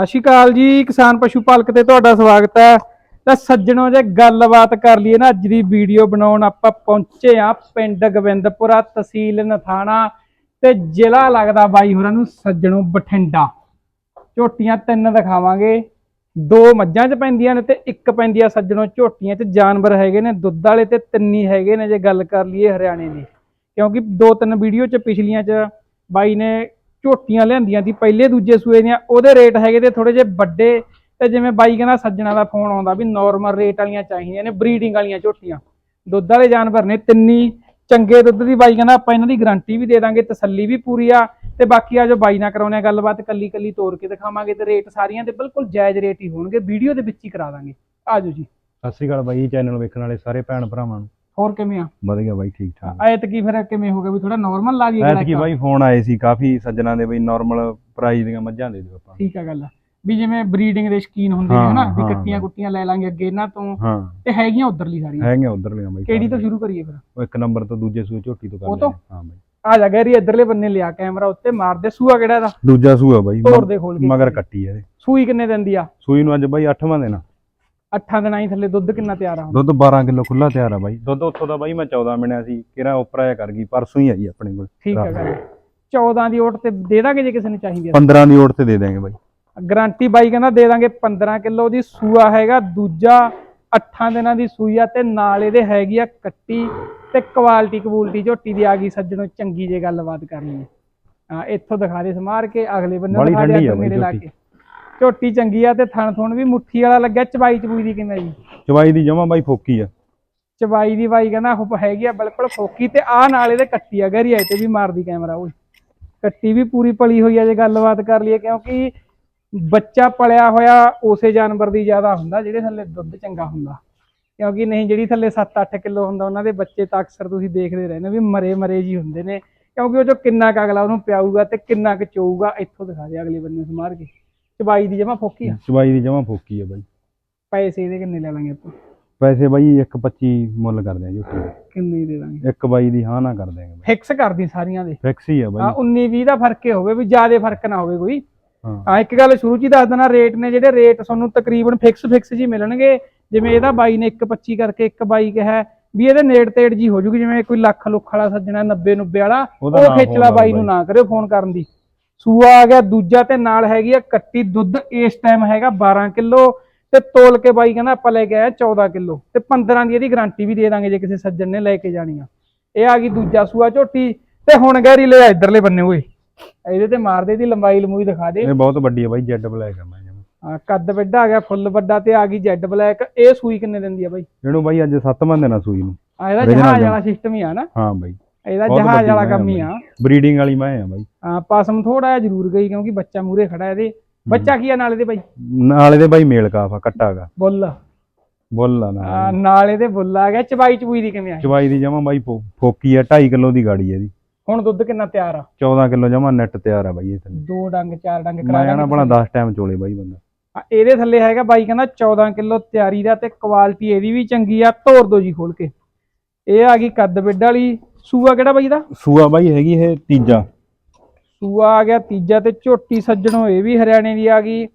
ਸਤਿ ਸ਼੍ਰੀ ਅਕਾਲ ਜੀ, ਕਿਸਾਨ ਪਸ਼ੂ ਪਾਲਕ ਤੇ ਤੁਹਾਡਾ ਸਵਾਗਤ ਹੈ। ਤਾਂ ਸੱਜਣੋ, ਜੇ ਗੱਲਬਾਤ ਕਰ ਲਈਏ ਨਾ ਅੱਜ ਦੀ ਵੀਡੀਓ ਬਣਾਉਣ, ਆਪਾਂ ਪਹੁੰਚੇ ਆ ਪਿੰਡ ਗੋਬਿੰਦਪੁਰਾ ਤਹਿਸੀਲ ਨਥਾਣਾ ਤੇ ਜ਼ਿਲ੍ਹਾ ਲੱਗਦਾ ਬਾਈ ਹੋਰਾਂ ਨੂੰ ਸੱਜਣੋ ਬਠਿੰਡਾ। ਝੋਟੀਆਂ ਤਿੰਨ ਦਿਖਾਵਾਂਗੇ। ਦੋ ਮੱਝਾਂ 'ਚ ਪੈਂਦੀਆਂ ਨੇ ਤੇ ਇੱਕ ਪੈਂਦੀ ਆ ਸੱਜਣੋ, ਝੋਟੀਆਂ 'ਚ ਜਾਨਵਰ ਹੈਗੇ ਨੇ, ਦੁੱਧ ਵਾਲੇ ਤੇ ਤਿੰਨੀ ਹੈਗੇ ਨੇ ਜੇ ਗੱਲ ਕਰ ਲਈਏ ਹਰਿਆਣੇ ਦੀ। ਕਿਉਂਕਿ ਦੋ ਤਿੰਨ ਵੀਡੀਓ 'ਚ ਪਿਛਲੀਆਂ 'ਚ ਬਾਈ ਨੇ ਝੋਟੀਆਂ ਲਿਆਂਦੀਆਂ ਸੀ, ਪਹਿਲੇ ਦੂਜੇ ਸੂਏ ਦੀਆਂ, ਉਹਦੇ ਰੇਟ ਹੈਗੇ ਤੇ ਥੋੜੇ ਜਿਹੇ ਵੱਡੇ, ਤੇ ਜਿਵੇਂ ਬਾਈ ਕਹਿੰਦਾ ਸੱਜਣਾ ਦਾ ਫੋਨ ਆਉਂਦਾ ਵੀ ਨਾਰਮਲ ਰੇਟ ਵਾਲੀਆਂ ਚਾਹੀਦੀਆਂ ਨੇ ਬਰੀਡਿੰਗ ਵਾਲੀਆਂ ਝੋਟੀਆਂ। ਦੁੱਧ ਵਾਲੇ ਜਾਨਵਰ ਨੇ ਤਿੰਨੀ, ਚੰਗੇ ਦੁੱਧ ਦੀ ਬਾਈ ਕਹਿੰਦਾ ਆਪਾਂ ਇਹਨਾਂ ਦੀ ਗਾਰੰਟੀ ਵੀ ਦੇ ਦਾਂਗੇ, ਤਸੱਲੀ ਵੀ ਪੂਰੀ ਆ, ਤੇ ਬਾਕੀ ਆ ਜੋ ਬਾਈ ਨਾਲ ਕਰਾਉਣੇ ਆ ਗੱਲਬਾਤ ਕੱਲੀ ਕੱਲੀ ਤੋੜ ਕੇ ਦਿਖਾਵਾਂਗੇ ਤੇ ਰੇਟ ਸਾਰੀਆਂ ਦੇ ਬਿਲਕੁਲ ਜਾਇਜ਼ ਰੇਟ ਹੀ ਹੋਣਗੇ, ਵੀਡੀਓ ਦੇ ਵਿੱਚ ਹੀ ਕਰਾ ਦਾਂਗੇ। ਆਜੋ ਜੀ। ਸਤਿ ਸ਼੍ਰੀ ਅਕਾਲ ਬਾਈ ਚੈਨਲ ਵੇਖਣ ਵਾਲੇ ਸਾਰੇ ਭੈਣ ਭਰਾਵਾਂ ਨੂੰ। ਹੋਰ ਕਿਵੇਂ ਆ? ਵਧੀਆ ਬਾਈ ਠੀਕ ਠਾਕ। ਐਤ ਕੀ ਫਿਰ ਕਿਵੇਂ ਹੋ ਗਿਆ ਵੀ ਥੋੜਾ ਨਾਰਮਲ ਲਾ ਦਈਏ ਐਤਕੀ ਬਾਈ ਫੋਨ ਆਏ ਸੀ ਕਾਫੀ ਸੱਜਣਾ ਦੇ ਬਈ ਨਾਰਮਲ ਪ੍ਰਾਈਸ ਦੀਆਂ ਮੱਝਾਂ ਦੇ ਦਿਓ ਆਪਾਂ। ਠੀਕ ਆ ਗੱਲ ਵੀ ਜਿਵੇਂ ਬਰੀਡਿੰਗ ਦੇ ਸ਼ਕੀਨ ਹੁੰਦੇ ਨੇ ਹਾਂ, ਹਨਾ ਵੀ ਕੱਟੀਆਂ। ਕੁੱਟੀਆਂ ਲੈ ਲਾਂਗੇ ਅੱਗੇ ਇਹਨਾਂ ਤੋਂ ਤੇ ਹੈਗੀਆਂ ਉਧਰਲੀ ਸਾਰੀਆਂ। ਹੈਗੀਆਂ ਉਧਰ ਲਿਆ ਬਾਈ ਕਿਹੜੀ ਤੋਂ ਸਾਰੇ। ਕਰੀਏ ਫਿਰ? ਉਹ ਇੱਕ ਨੰਬਰ ਤੋਂ ਦੂਜੇ ਸੂਏ ਝੋਟੀ ਤੋਂ ਕਰ? ਲੈਂਦੇ ਹਾਂ ਬਾਈ। ਆ ਜਾ ਗੈਰੀ ਇਧਰਲੇ ਬੰਨੇ ਲਿਆ ਕੈਮਰਾ ਉੱਤੇ ਮਾਰ ਦੇ ਸੂਆ ਕਿਹੜਾ ਇਹਦਾ? ਦੂਜਾ ਸੂਆ ਬਾਈ ਦੇ ਮਗਰ ਕੱਟੀ ਇਹਦੇ। ਸੂਈ ਕਿੰਨੇ ਦਿੰਦੀ ਆ? ਸੂਈ ਨੂੰ ਅੱਜ ਬਾਈ 8ਵਾਂ ਦੇਣਾ ਅੱਠਾਂ ਦਿਨਾਂ ਹੀ ਥੱਲੇ ਦੁੱਧ ਕਿੰਨਾ ਤਿਆਰ ਆ ਹੁਣ? ਦੁੱਧ 12 ਕਿਲੋ ਖੁੱਲਾ ਤਿਆਰ ਆ ਬਾਈ। ਦੁੱਧ ਉੱਥੋਂ ਦਾ ਬਾਈ ਮੈਂ 14 ਮਿਣਿਆ ਸੀ ਕਿਹੜਾ ਉਪਰ ਆਇਆ ਕਰ ਗਈ ਪਰਸੋਂ ਹੀ ਆਈ ਆਪਣੇ ਕੋਲ। ਠੀਕ ਆ ਗੱਲ 14 ਦੀ ਓਟ ਤੇ ਦੇ ਦਾਂਗੇ ਜੇ ਕਿਸੇ ਨੂੰ ਚਾਹੀਦੀ ਆ। 15 ਦੀ ਓਟ ਤੇ ਦੇ ਦਾਂਗੇ ਬਾਈ। ਗਾਰੰਟੀ ਬਾਈ ਕਹਿੰਦਾ ਦੇ ਦਾਂਗੇ 15 ਕਿਲੋ ਦੀ। ਸੂਆ ਹੈਗਾ ਦੂਜਾ 8 ਦਿਨਾਂ ਦੀ ਸੂਈ ਆ ਤੇ ਨਾਲ ਇਹਦੇ ਹੈਗੀ ਆ ਕੱਟੀ ਤੇ ਕੁਆਲਿਟੀ ਕਬੂਲਟੀ ਝੋਟੀ ਦੀ ਆ ਗਈ ਸੱਜਣੋ ਚੰਗੀ ਜੇ ਗੱਲਬਾਤ ਕਰਨੀ ਹੈ ਹਾਂ ਇੱਥੋਂ ਦਿਖਾ ਦੇ ਸਮਾਰ ਕੇ ਅਗਲੇ ਬੰਨੇ ਬੜੀ ਦਿਖਾ ਦੇ ਆ ਬਾਈ ਮੇਰੇ ਲਾ ਝੋਟੀ। ਕੇ। ਝੋਟੀ ਚੰਗੀ ਆ ਤੇ ਥਣ ਥੁਣ ਵੀ ਮੁੱਠੀ ਵਾਲਾ ਲੱਗਿਆ ਚਬਾਈ ਚਬੂਈ ਦੀ ਕਿਵੇਂ ਜੀ। ਚਵਾਈ ਦੀ ਜਮਾ ਬਾਈ ਫੋਕੀ ਆ। ਚਬਾਈ ਦੀ ਬਾਈ ਕਹਿੰਦਾ ਉਹ ਹੈਗੀ ਆ ਬਿਲਕੁਲ ਫੋਕੀ ਤੇ ਆ ਨਾਲ ਇਹਦੇ ਕੱਟੀ ਆ ਗਰੀ ਆਏ ਤੇ ਵੀ ਮਾਰਦੀ ਕੈਮਰਾ ਓਏ। ਕੱਟੀ ਵੀ ਪੂਰੀ ਪਲੀ ਹੋਈ ਆ ਜੇ ਗੱਲਬਾਤ ਕਰ ਲਈਏ ਕਿਉਂਕਿ ਬੱਚਾ ਪਲਿਆ ਹੋਇਆ ਉਸੇ ਜਾਨਵਰ ਦੀ ਜ਼ਿਆਦਾ ਹੁੰਦਾ ਜਿਹੜੇ ਥੱਲੇ ਦੁੱਧ ਚੰਗਾ ਹੁੰਦਾ। ਕਿਉਂਕਿ ਨਹੀਂ ਜਿਹੜੀ ਥੱਲੇ 7-8 ਕਿਲੋ ਹੁੰਦਾ ਉਹਨਾਂ ਦੇ ਬੱਚੇ ਤਾਂ ਅਕਸਰ ਤੁਸੀਂ ਦੇਖਦੇ ਰਹਿੰਦੇ ਵੀ ਮਰੇ ਮਰੇ ਜੀ ਹੁੰਦੇ ਨੇ। ਕਿਉਂਕਿ ਉਹ ਜੋ ਕਿੰਨਾ ਕੁ ਅਗਲਾ ਉਹਨੂੰ ਪਿਆਊਗਾ ਤੇ ਕਿੰਨਾ ਕੁ ਚੋਊਗਾ ਇੱਥੋਂ ਦਿਖਾ ਦੇ ਅਗਲੇ ਬੰਨੇ ਨੂੰ ਮਾਰ ਕੇ। ਚਬਾਈ ਦੀ ਜਮਾ ਫੋਕੀ ਆ? ਚਵਾਈ ਦੀ ਜਮਾ ਫੋਕੀ ਆ ਬਾਈ। ਪੈਸੇ ਇਹਦੇ ਕਿੰਨੇ ਲੈ ਲਾਂਗੇ ਆਪਾਂ? ਪੈਸੇ ਬਾਈ 1.25 ਮੁੱਲ ਕਰਦੇ ਆ ਦੇ। ਕਿੰਨੇ ਦੇ ਦਾਂਗੇ? ਇੱਕ ਬਾਈ ਦੀ ਹਾਂ ਨਾ ਕਰ ਦਿਆਂਗੇ ਬਾਈ। ਫਿਕਸ ਕਰਦੀ ਸਾਰੀਆਂ ਦੇ। ਫਿਕਸ ਹੀ ਆ ਆ ਬਾਈ 19 20 ਦਾ ਫ਼ਰਕ ਹੀ ਹੋਵੇ ਵੀ ਜ਼ਿਆਦਾ ਫ਼ਰਕ ਨਾ ਹੋਵੇ ਕੋਈ। ਹਾਂ। ਹਾਂ ਇੱਕ ਗੱਲ ਸ਼ੁਰੂ ਚ ਹੀ ਦੱਸ ਦੇਣਾ ਰੇਟ ਨੇ ਜਿਹੜੇ ਰੇਟ ਤੁਹਾਨੂੰ ਤਕਰੀਬਨ ਫਿਕਸ ਫਿਕਸ ਜੀ ਮਿਲਣਗੇ ਜਿਵੇਂ ਇਹਦਾ ਬਾਈ ਨੇ 1.25 ਕਰਕੇ ਇੱਕ ਬਾਈ ਕਿਹਾ ਵੀ ਇਹਦੇ ਨੇੜ ਤੇੜ ਜੀ ਹੋ ਜੂਗੀ ਜਿਵੇਂ ਕੋਈ ਲੱਖ ਲੁੱਖ ਵਾਲਾ ਸੱਜਣਾ 90 90 ਵਾਲਾ ਉਹ ਨਾ ਖਿੱਚ ਲਾ ਫੋਨ ਬਾਈ ਨੂੰ ਨਾ ਕਰਿਓ ਫੋਨ ਕਰਨ ਦੀ। ਸੂਆ ਆ ਗਿਆ ਦੂਜਾ ਤੇ ਨਾਲ ਹੈਗੀ ਆ ਕੱਟੀ ਦੁੱਧ ਇਸ ਟਾਈਮ ਹੈਗਾ 12 ਕਿਲੋ ਤੇ ਤੋਲ ਕੇ ਬਾਈ ਕਹਿੰਦਾ ਆਪਾਂ ਲੈ ਕੇ ਆਇਆ 14 ਕਿਲੋ ਤੇ 15 ਦੀ ਇਹਦੀ ਗਾਰੰਟੀ ਵੀ ਦੇ ਦਾਂਗੇ ਜੇ ਕਿਸੇ ਸੱਜਣ ਨੇ ਲੈ ਕੇ ਜਾਣੀ ਆ। ਇਹ ਆ ਗਈ ਦੂਜਾ ਸੂਆ ਝੋਟੀ ਤੇ ਹੁਣ ਗਹਿਰੀ ਲੈ ਇਧਰਲੇ ਬੰਨੇ ਓਏ। ਇਹਦੇ ਤੇ ਮਾਰਦੇ ਦੀ ਲੰਬਾਈ ਲੰਮੂਈ ਦਿਖਾ ਦੇ। ਇਹ ਬਹੁਤ ਵੱਡੀ ਆ ਬਾਈ ਜੈਡ ਬਲੈਕ ਆ ਮੈਂ। ਹਾਂ ਕੱਦ ਵੱਡਾ ਆ ਗਿਆ ਫੁੱਲ ਵੱਡਾ ਤੇ ਆ ਗਈ ਜੈਡ ਬਲੈਕ ਇਹ ਸੂਈ ਕਿੰਨੇ ਦਿੰਦੀ ਆ ਬਾਈ? ਇਹਨੂੰ ਬਾਈ ਅੱਜ 7ਵਾਂ ਦੇਣਾ ਸੂਈ ਨੂੰ। ਆ ਇਹਦਾ ਜਹਾਜ਼। ਵਾਲਾ ਸਿਸਟਮ ਹੀ ਆ ਨਾ। ਹਾਂ ਬਾਈ। ਇਹਦਾ ਬਹੁਤ ਜਹਾਜ਼ ਵੱਡੀ ਵਾਲਾ ਮੈਂ ਕੰਮ ਹੀ ਆ। ਬਰੀਡਿੰਗ ਵਾਲੀ ਮੈਂ ਆ ਬਾਈ। ਹਾਂ ਪਾਸਮ ਥੋੜਾ ਜਿਹਾ ਜ਼ਰੂਰ ਗਈ ਕਿਉਂਕਿ ਬੱਚਾ ਮੂਰੇ ਖੜਾ ਇਹਦੇ। ਬੱਚਾ ਕੀ ਆ ਨਾਲੇ ਦੇ ਬਾਈ? ਨਾਲੇ ਦੇ ਬਾਈ ਮੇਲ ਕਾਫ ਆ ਕੱਟਾ ਗਾ। ਬੁੱਲ। ਬੁੱਲ ਆ ਨਾਲ ਦੇ। ਬੁੱਲ ਆ ਗਿਆ। ਚਬਾਈ ਚਬੂਈ ਦੀ ਕਿਵੇਂ ਆ ਚਵਾਈ ਦੀ ਜਮਾ ਬਾਈ ਫੋ- ਫੋਕੀ ਆ 2.5 ਕਿਲੋ ਦੀ ਗਾੜੀ ਆ ਇਹਦੀ। ਹੁਣ ਦੁੱਧ ਕਿੰਨਾ ਤਿਆਰ ਆ? 14 ਕਿਲੋ ਜਮਾ ਨੈਟ ਤਿਆਰ ਆ ਬਾਈ ਇਹ ਥੱਲੇ। ਦੋ ਡੰਗ ਚਾਰ ਡੰਗ ਕਰਾ ਮੈਂ ਦਾਂਗੇ ਬਣਾ 10 ਟਾਈਮ ਚੋਲੇ ਬਾਈ ਬੰਦਾ। ਆ, ਇਹਦੇ ਥੱਲੇ ਹੈਗਾ ਬਾਈ ਕਹਿੰਦਾ 14 ਕਿਲੋ ਤਿਆਰੀ ਦਾ ਤੇ ਕੁਆਲਿਟੀ ਇਹਦੀ ਵੀ ਚੰਗੀ ਆ। ਤੋੜ ਦੋ ਜੀ ਖੋਲ ਕੇ। ਇਹ ਆ ਗਈ ਕੱਦ ਬਿੱਡ ਵਾਲੀ। ਸੂਆ ਕਿਹੜਾ ਬਾਈ ਦਾ ਸੂਆ ਬਾਈ ਹੈਗੀ ਇਹ ਤੀਜਾ। ਸੂਆ ਆ ਗਿਆ ਤੀਜਾ ਤੇ ਝੋਟੀ ਸੱਜਣੋ ਇਹ ਵੀ ਹਰਿਆਣੇ ਦੀ ਆ ਗਈ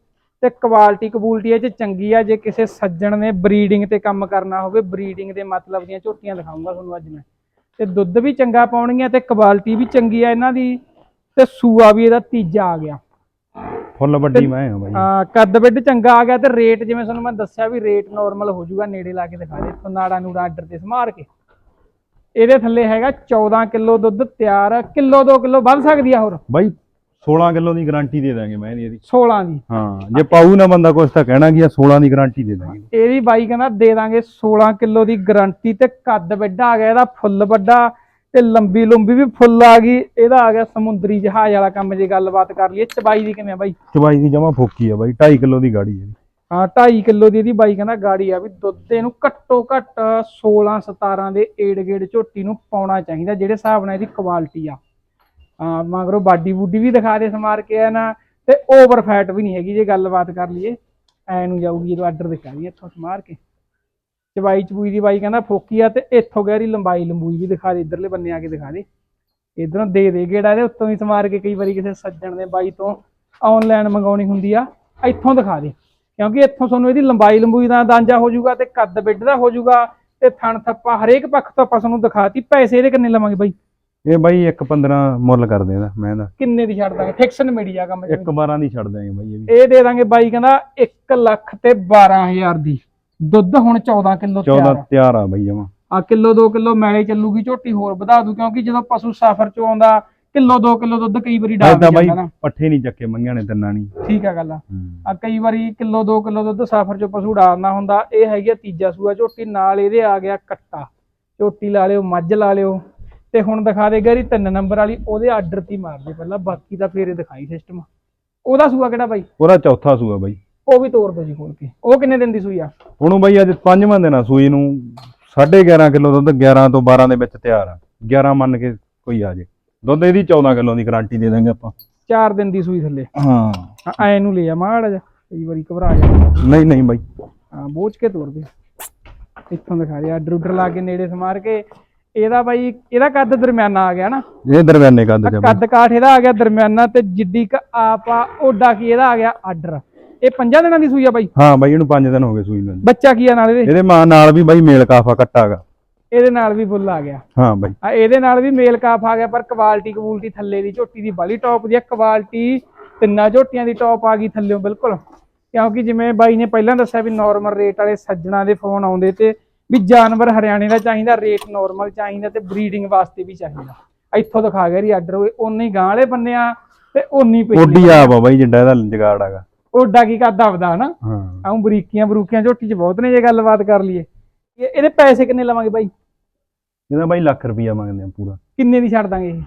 ਤੇ ਕੁਆਲਿਟੀ ਕਬੂਲਟੀ ਇਹ ਚ ਚੰਗੀ ਆ ਜੇ ਕਿਸੇ ਸੱਜਣ ਨੇ ਬਰੀਡਿੰਗ ਤੇ ਕੰਮ ਕਰਨਾ ਹੋਵੇ ਬਰੀਡਿੰਗ ਦੇ ਮਤਲਬ ਦੀਆਂ ਝੋਟੀਆਂ ਦਿਖਾਉਂਗਾ ਤੁਹਾਨੂੰ ਅੱਜ ਮੈਂ। ਤੇ ਦੁੱਧ ਵੀ ਚੰਗਾ ਪਾਉਣਗੀਆਂ ਤੇ ਕੁਆਲਿਟੀ ਵੀ ਚੰਗੀ ਆ ਇਹਨਾਂ ਦੀ ਤੇ ਸੂਆ ਵੀ ਇਹਦਾ ਤੀਜਾ ਆ ਗਿਆ। ਫੁੱਲ ਵੱਡੀ ਮੈਂ ਆ ਬਾਈ। ਆ ਕੱਦ ਬਿੱਡ ਚੰਗਾ ਆ ਗਿਆ ਤੇ ਰੇਟ ਜਿਵੇਂ ਤੁਹਾਨੂੰ ਮੈਂ ਦੱਸਿਆ ਵੀ ਰੇਟ ਨਾਰਮਲ ਹੋ ਜਾਊਗਾ ਨੇੜੇ ਲਾ ਕੇ ਦਿਖਾ ਦੇ ਨਾੜਾ ਨੂੜਾ ਆਰਡਰ ਤੇ ਸਮਾਰ ਕੇ। ਇਹਦੇ ਥੱਲੇ ਹੈਗਾ 14 ਕਿਲੋ ਦੁੱਧ ਤਿਆਰ ਕਿਲੋ 2 ਕਿਲੋ ਵੱਧ ਸਕਦੀ ਆ ਹੋਰ? ਬਾਈ 16 ਕਿਲੋ ਦੀ ਗਾਰੰਟੀ ਦੇ ਦਾਂਗੇ ਮੈਂ ਇਹਦੀ 16 ਦੀ। ਹਾਂ ਜੇ ਪਾਊ ਨਾ ਬੰਦਾ ਕੁਛ ਤਾਂ ਕਹਿਣਾ ਕਿ ਆ 16 ਦੀ ਗਾਰੰਟੀ ਦੇ ਦਾਂਗੇ। ਇਹਦੀ ਬਾਈ ਕਹਿੰਦਾ ਦੇ ਦਾਂਗੇ 16 ਕਿਲੋ ਦੀ ਗਾਰੰਟੀ ਤੇ ਕੱਦ ਵੱਡਾ ਆ ਗਿਆ ਇਹਦਾ ਫੁੱਲ ਵੱਡਾ ਤੇ ਲੰਬੀ ਲੰਬੀ ਵੀ ਫੁੱਲ ਆ ਗਈ। ਇਹਦਾ ਆ ਗਿਆ ਸਮੁੰਦਰੀ ਜਹਾਜ਼ ਵਾਲਾ ਕੰਮ ਜੇ ਗੱਲਬਾਤ ਕਰ ਲਈਏ। ਚਬਾਈ ਦੀ ਕਿਵੇਂ ਆ ਬਾਈ? ਚਵਾਈ ਦੀ ਜਮਾ ਫੋਕੀ ਆ ਬਾਈ 2.5 ਕਿਲੋ ਦੀ ਗਾੜੀ ਹੈ ਹਾਂ 2.5 ਕਿਲੋ ਦੀ ਇਹਦੀ ਬਾਈ ਕਹਿੰਦਾ ਗਾੜੀ ਆ ਵੀ ਦੁੱਧ ਇਹਨੂੰ ਘੱਟੋ ਘੱਟ 16 17 ਦੇ ਏੜ ਗੇੜ ਝੋਟੀ ਨੂੰ ਪਾਉਣਾ ਚਾਹੀਦਾ, ਜਿਹੜੇ ਹਿਸਾਬ ਨਾਲ ਇਹਦੀ ਕੁਆਲਿਟੀ ਆ। ਹਾਂ, ਮਗਰੋਂ ਬਾਡੀ ਬੂਡੀ ਵੀ ਦਿਖਾ ਦੇ ਸਮਾਰ ਕੇ ਆ ਨਾ, ਤੇ ਓਵਰ ਫੈਟ ਵੀ ਨਹੀਂ ਹੈਗੀ ਜੇ ਗੱਲਬਾਤ ਕਰ ਲਈਏ। ਐ ਨੂੰ ਜਾਊਗੀ ਜਦੋਂ ਆਰਡਰ ਦਿਖਾ ਦੀ ਇੱਥੋਂ ਸਮਾਰ ਕੇ। ਚਵਾਈ ਚਬੂਈ ਦੀ ਬਾਈ ਕਹਿੰਦਾ ਫੋਕੀ ਆ ਤੇ ਇੱਥੋਂ ਗਹਿਰੀ ਲੰਬਾਈ ਲੰਬੂਈ ਵੀ ਦਿਖਾ ਦੇ, ਇਧਰਲੇ ਬੰਨੇ ਆ ਕੇ ਦਿਖਾ ਦੇ। ਇਧਰੋਂ ਦੇ ਦੇ ਗੇੜਾ ਇਹਦੇ ਉੱਤੋਂ ਹੀ ਸਮਾਰ ਕੇ ਕਈ ਵਾਰੀ ਕਿਸੇ ਸੱਜਣ ਦੇ ਬਾਈ ਤੋਂ ਆਨਲਾਈਨ ਮੰਗਾਉਣੀ ਹੁੰਦੀ ਆ, ਇੱਥੋਂ ਦਿਖਾ ਦੇ। ਕਿਉਂਕਿ ਇੱਥੋਂ ਤੁਹਾਨੂੰ ਇਹਦੀ ਲੰਬਾਈ ਲੰਬੂਈ ਦਾ ਅੰਦਾਜ਼ਾ ਹੋ ਜਾਊਗਾ ਤੇ ਕੱਦ ਬਿੱਡ ਦਾ ਹੋ ਜਾਊਗਾ ਤੇ ਥਣ ਥੱਪਾ ਹਰੇਕ ਪੱਖ ਤੋਂ ਆਪਾਂ ਤੁਹਾਨੂੰ ਦਿਖਾਤੀ ਪੈਸੇ ਇਹਦੇ ਕਿੰਨੇ ਲਵਾਂਗੇ ਬਾਈ? ਇਹ ਬਾਈ 1.15 ਮੁੱਲ ਕਰਦੇ ਇਹਦਾ ਮੈਂ ਦਾ ਕਿੰਨੇ ਦੀ ਛੱਡ ਦਾਂਗੇ? ਫਿਕਸਨ ਮੀਡੀਆ ਕੰਮ ਜਿਵੇਂ। 1.12 ਦੀ ਛੱਡ ਦਾਂਗੇ ਬਾਈ ਇਹ ਵੀ। ਇਹ ਦੇ ਦਾਂਗੇ ਬਾਈ ਕਹਿੰਦਾ 1 ਲੱਖ ਤੇ 12000 ਦੀ। ਦੁੱਧ ਹੁਣ 14 ਕਿਲੋ 14 ਤਿਆਰ ਆ। ਤਿਆਰ ਆ ਬਾਈ ਜਮਾ। ਆ ਕਿਲੋ 2 ਕਿਲੋ ਮੈਲੇ ਚੱਲੂਗੀ ਝੋਟੀ ਹੋਰ ਵਧਾ ਦੂ ਕਿਉਂਕਿ ਜਦੋਂ ਪਸ਼ੂ ਸਫ਼ਰ ਚੋਂ ਆਉਂਦਾ ਕਿਲੋ 2 ਕਿਲੋ ਦੁੱਧ ਕਈ ਵਾਰੀ ਡਾਲ ਐਦਾਂ ਬਾਈ ਜਾਂਦਾ ਨਾ। ਪੱਠੇ ਨਹੀਂ ਚੱਕੇ ਮੰਗਿਆ ਨੇ ਤਿੰਨਾਂ ਨਹੀਂ ਠੀਕ ਆ ਗੱਲ ਆ। ਆ ਕਈ ਵਾਰੀ ਕਿਲੋ 2 ਕਿਲੋ ਦੁੱਧ ਸਫ਼ਰ ਚੋਂ ਪਸ਼ੂ ਡਾਲਣਾ ਹੁੰਦਾ। ਇਹ ਹੈਗੀ ਆ ਤੀਜਾ ਸੂਆ ਝੋਟੀ ਨਾਲ ਇਹਦੇ ਆ ਗਿਆ ਕੱਟਾ। ਝੋਟੀ ਲਾ ਲਿਓ ਮੱਝ ਲਾ ਲਿਓ। ਤੇ ਹੁਣ ਦਿਖਾ ਦੇ ਗਰੀ ਤਿੰਨ ਨੰਬਰ ਵਾਲੀ ਉਹਦੇ ਆਰਡਰ ਤੇ ਮਾਰ ਦੇ ਪਹਿਲਾਂ ਬਾਕੀ ਤਾਂ ਫੇਰ ਦਿਖਾਈ ਸਿਸਟਮ ਉਹਦਾ ਸੂਆ ਕਿਹੜਾ ਬਾਈ? ਉਹਦਾ ਚੌਥਾ ਸੂਆ ਬਾਈ। ਉਹ ਵੀ ਤੋੜ ਦੋ ਜੀ ਖੋਲ ਕੇ। ਉਹ ਕਿੰਨੇ ਦਿਨ ਦੀ ਸੂਈ ਆ? ਉਹਨੂੰ ਬਾਈ ਅੱਜ ਪੰਜਵਾਂ ਦਿਨ ਆ ਸੂਈ ਨੂੰ। 11.5 ਕਿਲੋ ਦੁੱਧ 11 ਤੋਂ 12 ਦੇ ਵਿੱਚ ਤਿਆਰ ਆ। 11 ਮੰਨ ਕੇ ਕੋਈ ਆ ਜੇ। ਦੁੱਧ ਇਹਦੀ 14 ਕਿਲੋ ਦੀ ਗਾਰੰਟੀ ਦੇ ਦਾਂਗੇ ਆਪਾਂ। 4 ਦਿਨ ਦੀ ਸੂਈ ਥੱਲੇ। ਹਾਂ। ਐ ਨੂੰ ਲੈ ਆ ਮਾੜਾ ਜਾ ਕਈ ਵਾਰੀ ਘਬਰਾ ਜਾਂਦਾ ਨਹੀਂ ਨਹੀਂ ਬਾਈ। ਹਾਂ ਬੋਝ ਕੇ ਤੋੜ ਦੇ ਇੱਥੋਂ ਦਿਖਾ ਦੇ ਆਰਡਰ ਉਡਰ ਲਾ ਕੇ ਨੇੜੇ ਸਮਾਰ ਕੇ ਇਹਦਾ ਬਾਈ ਇਹਦਾ ਕੱਦ ਦਰਮਿਆਨਾ ਆ ਗਿਆ ਨਾ। ਇਹ ਦਰਮਿਆਨੇ ਕੱਦ ਚ ਕੱਦ ਕਾਠ ਇਹਦਾ ਆ ਗਿਆ ਦਰਮਿਆਨਾ ਤੇ ਜਿੱਡੀ ਕ ਆਪ ਓਡਾ ਕੀ ਇਹਦਾ ਆ ਗਿਆ ਆਰਡਰ ਇਹ ਪੰਜਾਂ ਦਿਨਾਂ ਦੀ ਸੂਈ ਆ ਬਾਈ। ਹਾਂ ਬਾਈ ਇਹਨੂੰ 5 ਦਿਨ ਹੋ ਗਏ ਸੂਈ ਨੂੰ। ਬੱਚਾ ਕੀ ਆ ਨਾਲ ਇਹਦੇ? ਇਹਦੇ ਮਾਂ ਨਾਲ ਵੀ ਬਾਈ ਮੇਲ ਕਾਫਾ ਕੱਟਾਗਾ। ਇਹਦੇ ਨਾਲ ਵੀ ਫੁੱਲ ਆ ਗਿਆ। ਹਾਂ ਬਾਈ। ਆ ਇਹਦੇ ਨਾਲ ਵੀ ਮੇਲ ਕਾਫ ਆ ਗਿਆ ਪਰ ਕੁਆਲਿਟੀ ਕਬੂਲਟੀ ਥੱਲੇ ਦੀ ਝੋਟੀ ਦੀ ਬਾਲੀ ਟੌਪ ਦੀ ਆ। ਕੁਆਲਿਟੀ ਤਿੰਨਾਂ ਝੋਟੀਆਂ ਦੀ ਟੌਪ ਆ ਗਈ ਥੱਲੇੋਂ ਬਿਲਕੁਲ। ਕਿਉਂਕਿ ਜਿਵੇਂ ਬਾਈ ਨੇ ਪਹਿਲਾਂ ਦੱਸਿਆ ਵੀ ਨਾਰਮਲ ਰੇਟ ਵਾਲੇ ਸੱਜਣਾ ਦੇ ਫੋਨ ਆਉਂਦੇ ਤੇ ਵੀ ਜਾਨਵਰ ਹਰਿਆਣੇ ਦਾ ਚਾਹੀਦਾ ਰੇਟ ਨਾਰਮਲ ਚਾਹੀਦਾ ਤੇ ਬਰੀਡਿੰਗ ਵਾਸਤੇ ਵੀ ਚਾਹੀਦਾ। ਇੱਥੋਂ ਦਿਖਾ ਗਿਆ ਰੀ ਆਰਡਰ ਹੋਏ ਉਨੇ ਹੀ ਗਾਂ ਵਾਲੇ ਬੰਨੇ ਆ ਤੇ ਉਨੀ ਪਈ ਓਡੀ ਆ ਵਾ ਬਾਈ ਜਿੱਡਾ ਇਹਦਾ ਜਗਾੜ ਹੈਗਾ ਓਡਾ ਕੀ ਕਰਦਾ ਆਪਦਾ ਹਨਾ? ਹਾਂ। ਆਉਂ ਬਰੀਕੀਆਂ ਬਰੂਕੀਆਂ ਝੋਟੀ ਚ ਬਹੁਤ ਨੇ ਜੇ ਗੱਲਬਾਤ ਕਰ ਲਈਏ। ਇਹ- ਇਹਦੇ ਪੈਸੇ ਕਿੰਨੇ ਲਵਾਂਗੇ ਬਾਈ? ਇਹਦਾ ਬਾਈ ਲੱਖ ਰੁਪਈਆ ਮੰਗਦੇ ਆ ਪੂਰਾ। ਕਿੰਨੇ ਦੀ ਛੱਡ ਦਾਂਗੇ ਇਹ?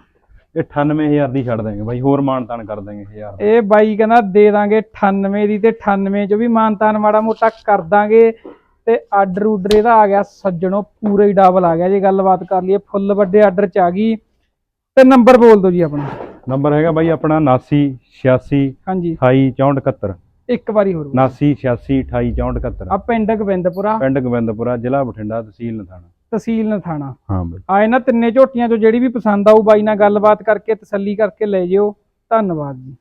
ਇਹ 98000 ਦੀ ਛੱਡ ਦਾਂਗੇ ਬਾਈ ਹੋਰ ਮਾਨ ਤਾਨ ਕਰ ਦਾਂਗੇ 1000 ਇਹ ਬਾਈ ਕਹਿੰਦਾ ਦੇ ਦਾਂਗੇ 98 ਦੀ ਤੇ 98 ਚ ਵੀ ਮਾਨਤਾਨ ਮਾੜਾ ਮੋਟਾ ਕਰ ਦਾਂਗੇ। ਤੇ ਆਰਡਰ ਉਡਰ ਇਹਦਾ ਆ ਗਿਆ ਸੱਜਣੋ ਪੂਰਾ ਹੀ ਡਬਲ ਆ ਗਿਆ। ਜੇ ਗੱਲਬਾਤ ਕਰ ਲਈਏ ਫੁੱਲ ਵੱਡੇ ਆਰਡਰ ਚ ਆ ਗਈ। ਤੇ ਨੰਬਰ ਬੋਲ ਦਿਓ ਜੀ ਆਪਣਾ। ਨੰਬਰ ਹੈਗਾ ਬਾਈ ਆਪਣਾ 79 86 ਹਾਂਜੀ। 28 64 71 ਇੱਕ ਵਾਰੀ ਹੋਰ 79 86 28 64 71 ਆ ਪਿੰਡ ਗੋਬਿੰਦਪੁਰਾ। ਪਿੰਡ ਗੋਬਿੰਦਪੁਰਾ ਜ਼ਿਲ੍ਹਾ ਬਠਿੰਡਾ ਤਹਿਸੀਲ ਨਥਾਣਾ। ਤਹਿਸੀਲ ਨਥਾਣਾ। ਹਾਂ ਬਾਈ। ਆ ਇਹਨਾਂ ਤਿੰਨੇ ਝੋਟੀਆਂ ਚੋਂ ਜਿਹੜੀ ਵੀ ਪਸੰਦ ਆਊ ਬਾਈ ਨਾਲ ਗੱਲਬਾਤ ਕਰਕੇ ਤਸੱਲੀ ਕਰਕੇ ਲੈ ਜਿਓ। ਧੰਨਵਾਦ ਜੀ।